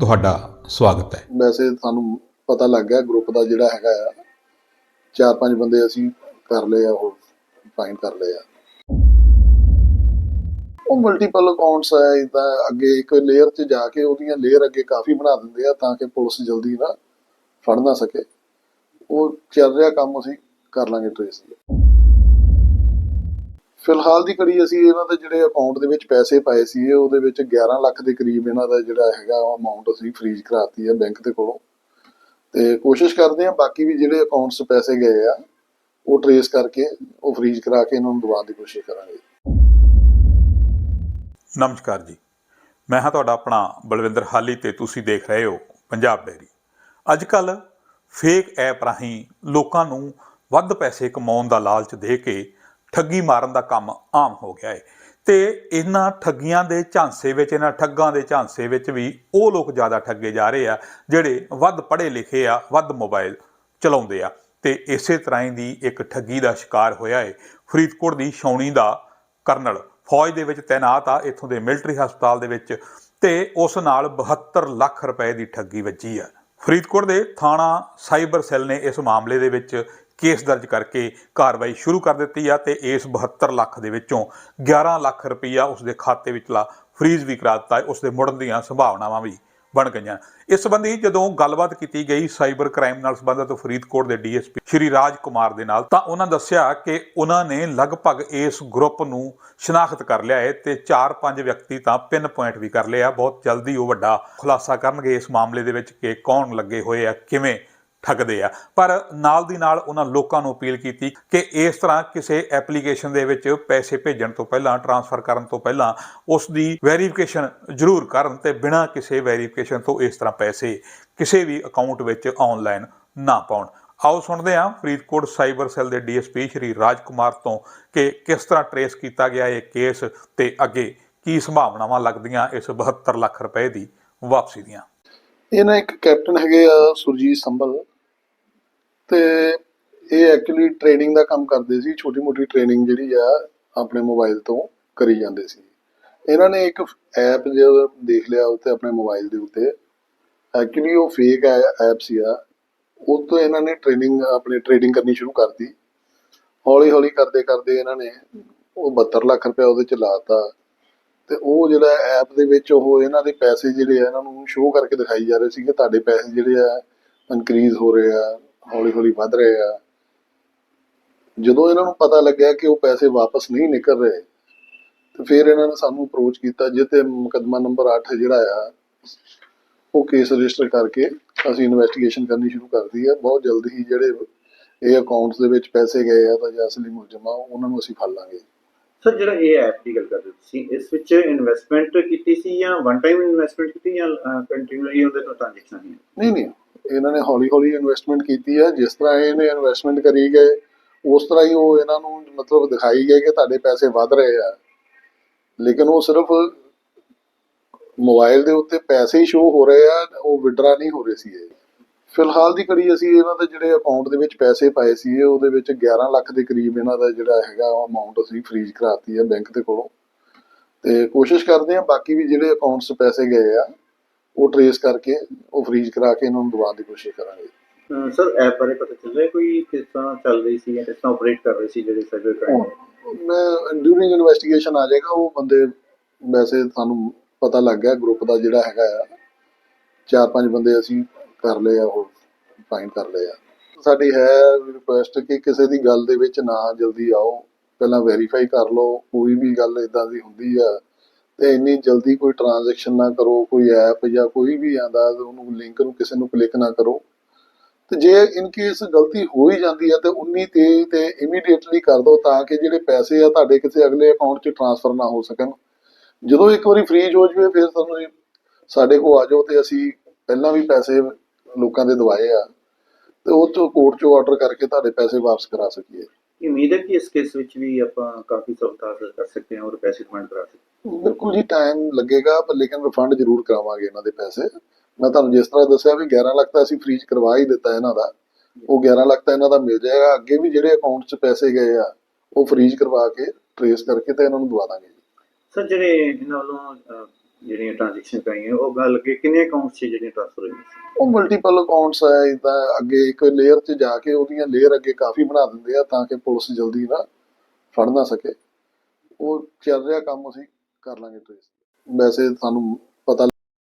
ਤੁਹਾਡਾ ਸਵਾਗਤ ਹੈ। ਵੈਸੇ ਸਾਨੂੰ ਪਤਾ ਲੱਗ ਗਿਆ ਗਰੁੱਪ ਦਾ ਜਿਹੜਾ ਹੈਗਾ ਆ, ਚਾਰ ਪੰਜ ਬੰਦੇ ਅਸੀਂ ਕਰ ਲਏ ਆ, ਉਹ ਫਾਈਂਡ ਕਰ ਲਏ ਆ। ਉਹ ਮਲਟੀਪਲ ਅਕਾਊਂਟਸ ਹੈ ਇਦਾਂ ਅੱਗੇ ਇੱਕ ਲੇਅਰ 'ਚ ਜਾ ਕੇ ਉਹਦੀਆਂ ਲੇਅਰ ਅੱਗੇ ਕਾਫੀ ਬਣਾ ਦਿੰਦੇ ਆ ਤਾਂ ਕਿ ਪੁਲਿਸ ਜਲਦੀ ਨਾ ਫੜ ਨਾ ਸਕੇ। ਉਹ ਚੱਲ ਰਿਹਾ ਕੰਮ ਅਸੀਂ ਕਰ ਲਾਂਗੇ ਟ੍ਰੇਸ ਫਿਲਹਾਲ ਦੀ ਘੜੀ ਅਸੀਂ ਇਹਨਾਂ ਦੇ ਜਿਹੜੇ ਅਕਾਊਂਟ ਦੇ ਵਿੱਚ ਪੈਸੇ ਪਾਏ ਸੀ ਉਹਦੇ ਵਿੱਚ 11 ਲੱਖ ਦੇ ਕਰੀਬ ਇਹਨਾਂ ਦਾ ਜਿਹੜਾ ਹੈਗਾ ਅਮਾਉਂਟ ਅਸੀਂ ਫ੍ਰੀਜ਼ ਕਰਾਤੀ ਹੈ ਬੈਂਕ ਦੇ ਕੋਲੋਂ। ਤੇ ਕੋਸ਼ਿਸ਼ ਕਰਦੇ ਹਾਂ ਬਾਕੀ ਵੀ ਜਿਹੜੇ ਅਕਾਊਂਟਸ ਪੈਸੇ ਗਏ ਆ, ਉਹ ਟਰੇਸ ਕਰਕੇ, ਉਹ ਫ੍ਰੀਜ਼ ਕਰਾ ਕੇ ਇਹਨਾਂ ਨੂੰ ਦਵਾਉਣ ਦੀ ਕੋਸ਼ਿਸ਼ ਕਰਾਂਗੇ। ਨਮਸਕਾਰ ਜੀ। ਮੈਂ ਹਾਂ ਤੁਹਾਡਾ ਆਪਣਾ ਬਲਵਿੰਦਰ ਹਾਲੀ ਤੇ ਤੁਸੀਂ ਦੇਖ ਰਹੇ ਹੋ ਪੰਜਾਬ ਡੇਰੀ ਅੱਜ ਕੱਲ ਫੇਕ ਐਪ ਰਾਹੀਂ ਲੋਕਾਂ ਨੂੰ ਵੱਧ ਪੈਸੇ ਕਮਾਉਣ ਦਾ ਲਾਲਚ ਦੇ ਕੇ ਠੱਗੀ ਮਾਰਨ ਦਾ ਕੰਮ ਆਮ ਹੋ ਗਿਆ ਹੈ ਤੇ ਇਹਨਾਂ ਠੱਗੀਆਂ ਦੇ ਝਾਂਸੇ ਵਿੱਚ, ਇਹਨਾਂ ਠੱਗਾਂ ਦੇ ਝਾਂਸੇ ਵਿੱਚ ਵੀ ਉਹ ਲੋਕ ਜ਼ਿਆਦਾ ਠੱਗੇ ਜਾ ਰਹੇ ਆ, ਜਿਹੜੇ ਵੱਧ ਪੜ੍ਹੇ ਲਿਖੇ ਆ, ਵੱਧ ਮੋਬਾਈਲ ਚਲਾਉਂਦੇ ਆ। ਤੇ ਇਸੇ ਤਰ੍ਹਾਂ ਹੀ ਦੀ ਇੱਕ ਠੱਗੀ ਦਾ ਸ਼ਿਕਾਰ ਹੋਇਆ ਹੈ ਫਰੀਦਕੋਟ ਦੀ ਛਾਉਣੀ ਦਾ ਕਰਨਲ। ਫੌਜ ਦੇ ਵਿੱਚ ਤਾਇਨਾਤ ਆ ਇੱਥੋਂ ਦੇ ਮਿਲਟਰੀ ਹਸਪਤਾਲ ਦੇ ਵਿੱਚ ਤੇ ਉਸ ਨਾਲ 72 ਲੱਖ ਰੁਪਏ ਦੀ ਠੱਗੀ ਵੱਜੀ ਆ। ਫਰੀਦਕੋਟ ਦੇ ਥਾਣਾ ਸਾਈਬਰ ਸੈੱਲ ਨੇ ਇਸ ਮਾਮਲੇ ਦੇ ਵਿੱਚ ਕੇਸ ਦਰਜ ਕਰਕੇ ਕਾਰਵਾਈ ਸ਼ੁਰੂ ਕਰ ਦਿੱਤੀ ਆ ਤੇ ਇਸ 72 ਲੱਖ ਦੇ ਵਿੱਚੋਂ 11 ਲੱਖ ਰੁਪਈਆ ਉਸ ਦੇ ਖਾਤੇ ਵਿੱਚਲਾ ਫ੍ਰੀਜ਼ ਵੀ ਕਰਾ ਦਿੱਤਾ ਹੈ ਉਸ ਦੇ ਮੁੜਨ ਦੀਆਂ ਸੰਭਾਵਨਾਵਾਂ ਵੀ ਬਣ ਗਈਆਂ। ਇਸ ਸੰਬੰਧੀ ਜਦੋਂ ਗੱਲਬਾਤ ਕੀਤੀ ਗਈ ਸਾਈਬਰ ਕ੍ਰਾਈਮ ਨਾਲ ਸੰਬੰਧਿਤ ਫਰੀਦਕੋਟ ਦੇ ਡੀਐਸਪੀ ਸ਼੍ਰੀ ਰਾਜ ਕੁਮਾਰ ਦੇ ਨਾਲ, ਤਾਂ ਉਹਨਾਂ ਦੱਸਿਆ ਕਿ ਉਹਨਾਂ ਨੇ ਲਗਭਗ ਇਸ ਗਰੁੱਪ ਨੂੰ ਸ਼ਨਾਖਤ ਕਰ ਲਿਆ ਹੈ ਤੇ 4-5 ਵਿਅਕਤੀ ਤਾਂ ਪਿਨ ਪੁਆਇੰਟ ਵੀ ਕਰ ਲਿਆ ਬਹੁਤ ਜਲਦੀ ਉਹ ਵੱਡਾ ਖੁਲਾਸਾ ਕਰਨਗੇ ਇਸ ਮਾਮਲੇ ਦੇ ਵਿੱਚ ਕਿ ਕੌਣ ਲੱਗੇ ਹੋਏ ਆ, ਕਿਵੇਂ ਠੱਗਦੇ ਆ। ਪਰ ਨਾਲ ਦੀ ਨਾਲ ਉਹਨਾਂ ਲੋਕਾਂ ਨੂੰ ਅਪੀਲ ਕੀਤੀ ਕਿ ਇਸ ਤਰ੍ਹਾਂ ਕਿਸੇ ਐਪਲੀਕੇਸ਼ਨ ਦੇ ਵਿੱਚ ਪੈਸੇ ਭੇਜਣ ਤੋਂ ਪਹਿਲਾਂ, ਟ੍ਰਾਂਸਫਰ ਕਰਨ ਤੋਂ ਪਹਿਲਾਂ ਉਸ ਦੀ ਵੈਰੀਫਿਕੇਸ਼ਨ ਜ਼ਰੂਰ ਕਰਨ ਤੇ ਬਿਨਾਂ ਕਿਸੇ ਵੈਰੀਫਿਕੇਸ਼ਨ ਤੋਂ ਇਸ ਤਰ੍ਹਾਂ ਪੈਸੇ ਕਿਸੇ ਵੀ ਅਕਾਊਂਟ ਵਿੱਚ ਆਨਲਾਈਨ ਨਾ ਪਾਉਣ। ਆਓ ਸੁਣਦੇ ਹਾਂ ਫਰੀਦਕੋਟ ਸਾਈਬਰ ਸੈੱਲ ਦੇ ਡੀਐਸਪੀ ਸ਼੍ਰੀ ਰਾਜ ਕੁਮਾਰ ਤੋਂ ਕਿ ਕਿਸ ਤਰ੍ਹਾਂ ਟਰੇਸ ਕੀਤਾ ਗਿਆ ਇਹ ਕੇਸ ਤੇ ਅੱਗੇ ਕੀ ਸੰਭਾਵਨਾਵਾਂ ਲੱਗਦੀਆਂ ਇਸ 72 ਲੱਖ ਰੁਪਏ ਦੀ ਵਾਪਸੀ ਦੀਆਂ। ਇਹ ਨਾ ਇੱਕ ਕੈਪਟਨ ਹੈਗੇ ਆ ਸੁਰਜੀਤ ਸੰਭਲ। ਤੇ ਇਹ ਐਕਚੁਅਲੀ ਟ੍ਰੇਨਿੰਗ ਦਾ ਕੰਮ ਕਰਦੇ ਸੀ ਛੋਟੀ ਮੋਟੀ ਟ੍ਰੇਨਿੰਗ ਜਿਹੜੀ ਆ ਆਪਣੇ ਮੋਬਾਈਲ ਤੋਂ ਕਰੀ ਜਾਂਦੇ ਸੀ। ਇਹਨਾਂ ਨੇ ਇੱਕ ਐਪ ਜੋ ਦੇਖ ਲਿਆ ਉੱਤੇ ਆਪਣੇ ਮੋਬਾਈਲ ਦੇ ਉੱਤੇ। ਐਕਚੁਅਲੀ ਉਹ ਫੇਕ ਐਪ ਸੀ ਆ। ਉਹ ਤੋਂ ਇਹਨਾਂ ਨੇ ਟ੍ਰੇਨਿੰਗ ਆਪਣੇ ਟ੍ਰੇਡਿੰਗ ਕਰਨੀ ਸ਼ੁਰੂ ਕਰਤੀ। ਹੌਲੀ ਹੌਲੀ ਕਰਦੇ ਕਰਦੇ ਇਹਨਾਂ ਨੇ ਉਹ 72 ਲੱਖ ਰੁਪਏ ਉਹਦੇ ਚ ਲਾਤਾ। ਤੇ ਉਹ ਜਿਹੜਾ ਐਪ ਦੇ ਵਿੱਚ ਉਹ ਇਹਨਾਂ ਦੇ ਪੈਸੇ ਜਿਹੜੇ ਆ, ਇਹਨਾਂ ਨੂੰ ਸ਼ੋਅ ਕਰਕੇ ਦਿਖਾਈ ਜਾ ਰਹੇ ਸੀ ਕਿ ਤੁਹਾਡੇ ਪੈਸੇ ਜਿਹੜੇ ਆ ਇਨਕਰੀਜ਼ ਹੋ ਰਹੇ ਆ। ਹੌਲੀ ਹੌਲੀ ਵੱਧ ਰਹੇ ਆ। ਜਦੋਂ ਇਹਨਾਂ ਨੂੰ ਪਤਾ ਲੱਗਿਆ ਕਿ ਉਹ ਪੈਸੇ ਵਾਪਸ ਨਹੀਂ ਨਿਕਲ ਰਹੇ ਤੇ ਫਿਰ ਇਹਨਾਂ ਨੇ ਸਾਨੂੰ ਅਪਰੋਚ ਕੀਤਾ ਜਿੱਤੇ ਮੁਕੱਦਮਾ ਨੰਬਰ 8 ਜਿਹੜਾ ਆ ਉਹ ਕੇਸ ਰਜਿਸਟਰ ਕਰਕੇ ਅਸੀਂ ਇਨਵੈਸਟੀਗੇਸ਼ਨ ਕਰਨੀ ਸ਼ੁਰੂ ਕਰਦੀ ਹੈ ਬਹੁਤ ਜਲਦੀ ਹੀ ਜਿਹੜੇ ਇਹ ਅਕਾਊਂਟਸ ਦੇ ਵਿੱਚ ਪੈਸੇ ਗਏ ਆ ਤਾਂ ਜਾਂ ਅਸਲੀ ਮੁਲਜ਼ਮ ਆ ਉਹਨਾਂ ਨੂੰ ਅਸੀਂ ਫੜ ਲਾਂਗੇ। ਸਰ ਜਿਹੜਾ ਇਹ ਐਪ ਦੀ ਗੱਲ ਕਰਦੇ ਤੁਸੀਂ ਇਸ ਵਿੱਚ ਇਨਵੈਸਟਮੈਂਟ ਕੀਤੀ ਸੀ ਜਾਂ ਵਨ ਟਾਈਮ ਇਨਵੈਸਟਮੈਂਟ ਕੀਤੀ ਜਾਂ ਕੰਟੀਨਿਊਲੀ ਉਹਦੇ ਤੋਂ ਟ੍ਰਾਂਜੈਕਸ਼ਨ ਨਹੀਂ ਨਹੀਂ। ਇਹਨਾਂ ਨੇ ਹੌਲੀ ਹੌਲੀ ਇਨਵੈਸਟਮੈਂਟ ਕੀਤੀ ਹੈ। ਜਿਸ ਤਰ੍ਹਾਂ ਇਹਨੇ ਇਨਵੈਸਟਮੈਂਟ ਕਰੀ ਗਏ, ਉਸ ਤਰ੍ਹਾਂ ਹੀ ਉਹ ਇਹਨਾਂ ਨੂੰ ਮਤਲਬ ਦਿਖਾਈ ਗਏ ਕਿ ਤੁਹਾਡੇ ਪੈਸੇ ਵੱਧ ਰਹੇ ਆ। ਲੇਕਿਨ ਉਹ ਸਿਰਫ ਮੋਬਾਈਲ ਦੇ ਉੱਤੇ ਪੈਸੇ ਹੀ ਸ਼ੋ ਹੋ ਰਹੇ ਆ, ਉਹ ਵਿਡਰਾ ਨਹੀਂ ਹੋ ਰਹੇ ਸੀ ਇਹ ਫਿਲਹਾਲ ਦੀ ਕੜੀ ਅਸੀਂ ਇਹਨਾਂ ਦੇ ਜਿਹੜੇ ਅਕਾਊਂਟ ਦੇ ਵਿੱਚ ਪੈਸੇ ਪਾਏ ਸੀ ਉਹਦੇ ਵਿੱਚ 11 ਲੱਖ ਦੇ ਕਰੀਬ ਇਹਨਾਂ ਦਾ ਜਿਹੜਾ ਹੈਗਾ ਅਮਾਉਂਟ ਅਸੀਂ ਫ੍ਰੀਜ਼ ਕਰਾਤੀ ਹੈ ਬੈਂਕ ਦੇ ਕੋਲੋਂ। ਤੇ ਕੋਸ਼ਿਸ਼ ਕਰਦੇ ਹਾਂ ਬਾਕੀ ਵੀ ਜਿਹੜੇ ਅਕਾਊਂਟਸ ਪੈਸੇ ਗਏ ਆ ਉਹ ਟਰੇਸ ਕਰਕੇ ਉਹ ਫ੍ਰੀਜ਼ ਕਰਾ ਕੇ ਇਹਨਾਂ ਨੂੰ ਦਵਾਉਣ ਦੀ ਕੋਸ਼ਿਸ਼ ਕਰਾਂਗੇ। ਸਰ ਐਪ ਬਾਰੇ ਪਤਾ ਚੱਲ ਰਿਹਾ ਕੋਈ ਕਿਸ ਤਰ੍ਹਾਂ ਚੱਲ ਰਹੀ ਸੀ ਜਾਂ ਕਿਸ ਤਰ੍ਹਾਂ ਆਪਰੇਟ ਕਰ ਰਹੀ ਸੀ ਜਿਹੜੇ ਸਾਈਬਰ ਕ੍ਰਾਈਮ ਮੈਂ ਡਿਊਰਿੰਗ ਇਨਵੈਸਟੀਗੇਸ਼ਨ ਆ ਜਾਏਗਾ ਉਹ ਬੰਦੇ ਵੈਸੇ ਸਾਨੂੰ ਪਤਾ ਲੱਗ ਗਿਆ ਗਰੁੱਪ ਦਾ ਜਿਹੜਾ ਹੈਗਾ ਆ। ਚਾਰ ਪੰਜ ਬੰਦੇ ਅਸੀਂ ਕਰ ਲਏ ਆ ਉਹ ਫਾਈਂਡ ਕਰ ਲਏ ਆ। ਸਾਡੀ ਹੈ ਰਿਕੁਐਸਟ ਕਿ ਕਿਸੇ ਦੀ ਗੱਲ ਦੇ ਵਿੱਚ ਨਾ ਜਲਦੀ ਆਓ। ਪਹਿਲਾਂ ਵੈਰੀਫਾਈ ਕਰ ਲਓ ਕੋਈ ਵੀ ਗੱਲ ਇਦਾਂ ਦੀ ਹੁੰਦੀ ਆ। ਤੇ ਇੰਨੀ ਜਲਦੀ ਕੋਈ ਟ੍ਰਾਂਜੈਕਸ਼ਨ ਨਾ ਕਰੋ, ਕੋਈ ਐਪ ਜਾਂ ਕੋਈ ਵੀ ਆਂਦਾ ਉਹਨੂੰ ਲਿੰਕ ਨੂੰ ਕਿਸੇ ਨੂੰ ਕਲਿੱਕ ਨਾ ਕਰੋ। ਤੇ ਜੇ ਇਨ ਕੇਸ ਗਲਤੀ ਹੋ ਹੀ ਜਾਂਦੀ ਹੈ, ਤੇ 19 ਤੇ ਤੇ ਇਮੀਡੀਏਟਲੀ ਕਰ ਦਿਓ ਤਾਂ ਕਿ ਜਿਹੜੇ ਪੈਸੇ ਆ ਤੁਹਾਡੇ ਕਿਸੇ ਅਗਲੇ ਅਕਾਊਂਟ 'ਚ ਟ੍ਰਾਂਸਫਰ ਨਾ ਹੋ ਸਕਣ। ਜਦੋਂ ਇੱਕ ਵਾਰੀ ਫ੍ਰੀਜ ਹੋ ਜਵੇ, ਫਿਰ ਤੁਹਾਨੂੰ ਸਾਡੇ ਕੋਲ ਆ ਜਾਓ ਤੇ ਅਸੀਂ ਪਹਿਲਾਂ ਵੀ ਪੈਸੇ ਲੋਕਾਂ ਦੇ ਦਵਾਏ ਆ, ਤੇ ਉਹ ਤੋਂ ਕੋਰਟ 'ਚੋਂ ਆਰਡਰ ਕਰਕੇ ਤੁਹਾਡੇ ਪੈਸੇ ਵਾਪਸ ਕਰਾ ਸਕੀਏ। ਉਮੀਦ ਹੈ ਕਿ ਇਸ ਕੇਸ ਵਿੱਚ ਵੀ ਆਪਾਂ ਕਾਫੀ ਸਫਲਤਾ ਹਾਸਲ ਕਰ ਸਕਦੇ ਹਾਂ ਔਰ ਪੈਸੇ ਰਿਫੰਡ ਕਰਾ ਸਕਦੇ ਬਿਲਕੁਲ ਜੀ ਟਾਈਮ ਲੱਗੇਗਾ ਪਰ ਲੇਕਿਨ ਰਿਫੰਡ ਜ਼ਰੂਰ ਕਰਾਵਾਂਗੇ ਇਹਨਾਂ ਦੇ ਪੈਸੇ। ਮੈਂ ਤੁਹਾਨੂੰ ਜਿਸ ਤਰ੍ਹਾਂ ਦੱਸਿਆ ਵੀ 11 ਲੱਖ ਤਾਂ ਅਸੀਂ ਫ੍ਰੀਜ ਕਰਵਾ ਹੀ ਦਿੱਤਾ ਇਹਨਾਂ ਦਾ। ਉਹ 11 ਲੱਖ ਤਾਂ ਇਹਨਾਂ ਦਾ ਮਿਲ ਜਾਏਗਾ। ਅੱਗੇ ਵੀ ਜਿਹੜੇ ਅਕਾਊਂਟ 'ਚ ਪੈਸੇ ਗਏ ਆ ਉਹ ਫ੍ਰੀਜ ਕਰਵਾ ਕੇ ਟਰੇਸ ਕਰਕੇ ਤੇ ਇਹਨਾਂ ਨੂੰ ਦਵਾ ਦਾਂਗੇ ਸਰ ਜਿਹੜੇ ਇਹਨਾਂ ਵੱਲੋਂ ਜਿਹੜੀਆਂ ਟ੍ਰਾਂਜੈਕਸ਼ਨ ਕਰਾਈਆਂ, ਉਹ ਗੱਲ ਕਿ ਕਿੰਨੇ ਅਕਾਊਂਟ 'ਚ ਜਿਹੜੀਆਂ ਟ੍ਰਾਂਸਫਰ ਹੋਈਆਂ ਸੀ? ਉਹ ਮਲਟੀਪਲ ਅਕਾਊਂਟਸ ਹੈ ਇਦਾਂ ਅੱਗੇ ਇੱਕ ਲੇਅਰ 'ਚ ਜਾ ਕੇ ਉਹਦੀਆਂ ਲੇਅਰ ਅੱਗੇ ਕਾਫੀ ਬਣਾ ਦਿੰਦੇ ਆ ਤਾਂ ਕਿ ਪੁਲਿਸ ਜਲਦੀ ਨਾ ਫੜ ਨਾ ਸਕੇ ਉਹ ਚੱਲ ਰਿਹਾ ਕੰਮ, ਅਸੀਂ ਕਰ ਲਾਂਗੇ ਟ੍ਰੇਸ ਵੈਸੇ ਤੁਹਾਨੂੰ ਪਤਾ